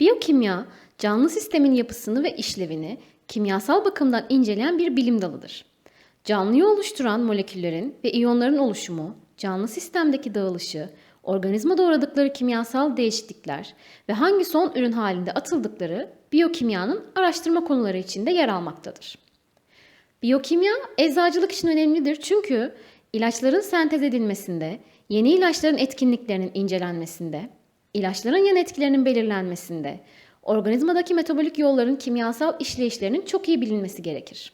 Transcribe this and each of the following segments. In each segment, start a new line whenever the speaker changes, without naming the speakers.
Biyokimya, canlı sistemin yapısını ve işlevini kimyasal bakımdan inceleyen bir bilim dalıdır. Canlıyı oluşturan moleküllerin ve iyonların oluşumu, canlı sistemdeki dağılışı, organizmada uğradıkları kimyasal değişiklikler ve hangi son ürün halinde atıldıkları biyokimyanın araştırma konuları içinde yer almaktadır. Biyokimya eczacılık için önemlidir çünkü ilaçların sentez edilmesinde, yeni ilaçların etkinliklerinin incelenmesinde, ilaçların yan etkilerinin belirlenmesinde, organizmadaki metabolik yolların kimyasal işleyişlerinin çok iyi bilinmesi gerekir.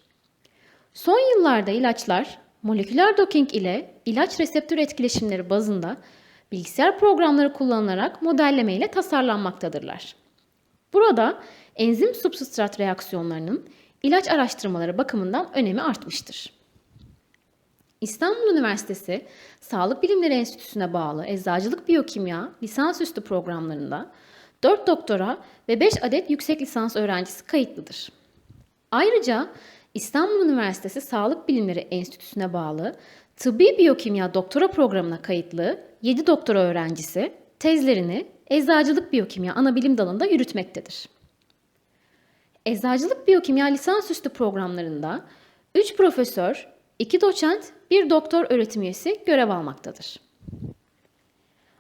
Son yıllarda ilaçlar moleküler docking ile ilaç reseptör etkileşimleri bazında bilgisayar programları kullanılarak modelleme ile tasarlanmaktadırlar. Burada enzim substrat reaksiyonlarının ilaç araştırmaları bakımından önemi artmıştır. İstanbul Üniversitesi Sağlık Bilimleri Enstitüsü'ne bağlı Eczacılık Biyokimya lisansüstü programlarında 4 doktora ve 5 adet yüksek lisans öğrencisi kayıtlıdır. Ayrıca İstanbul Üniversitesi Sağlık Bilimleri Enstitüsü'ne bağlı Tıbbi Biyokimya doktora programına kayıtlı 7 doktora öğrencisi tezlerini Eczacılık Biyokimya anabilim dalında yürütmektedir. Eczacılık Biyokimya lisansüstü programlarında 3 profesör, 2 doçent, 1 doktor öğretim üyesi görev almaktadır.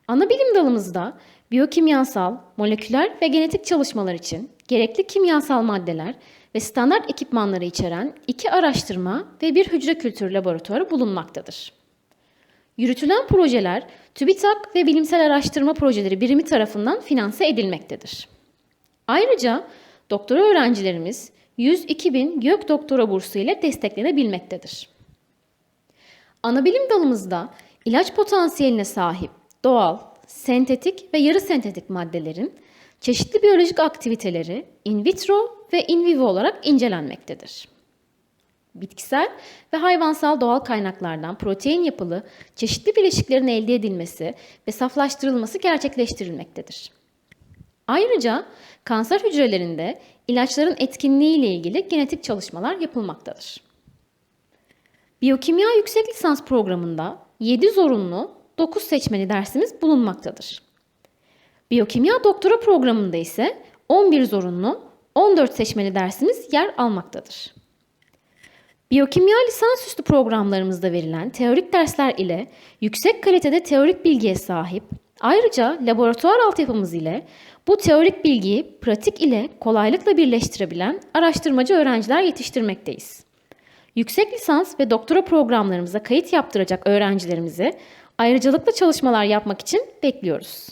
Ana bilim dalımızda biyokimyasal, moleküler ve genetik çalışmalar için gerekli kimyasal maddeler ve standart ekipmanları içeren iki araştırma ve bir hücre kültürü laboratuvarı bulunmaktadır. Yürütülen projeler TÜBİTAK ve Bilimsel Araştırma Projeleri Birimi tarafından finanse edilmektedir. Ayrıca doktora öğrencilerimiz 102 bin GÖK Doktora Bursu ile desteklenebilmektedir. Anabilim dalımızda ilaç potansiyeline sahip doğal, sentetik ve yarı sentetik maddelerin çeşitli biyolojik aktiviteleri in vitro ve in vivo olarak incelenmektedir. Bitkisel ve hayvansal doğal kaynaklardan protein yapılı çeşitli bileşiklerin elde edilmesi ve saflaştırılması gerçekleştirilmektedir. Ayrıca kanser hücrelerinde ilaçların etkinliği ile ilgili genetik çalışmalar yapılmaktadır. Biyokimya yüksek lisans programında 7 zorunlu, 9 seçmeli dersimiz bulunmaktadır. Biyokimya doktora programında ise 11 zorunlu, 14 seçmeli dersimiz yer almaktadır. Biyokimya lisansüstü programlarımızda verilen teorik dersler ile yüksek kalitede teorik bilgiye sahip, ayrıca laboratuvar altyapımız ile bu teorik bilgiyi pratik ile kolaylıkla birleştirebilen araştırmacı öğrenciler yetiştirmekteyiz. Yüksek lisans ve doktora programlarımıza kayıt yaptıracak öğrencilerimizi ayrıcalıklı çalışmalar yapmak için bekliyoruz.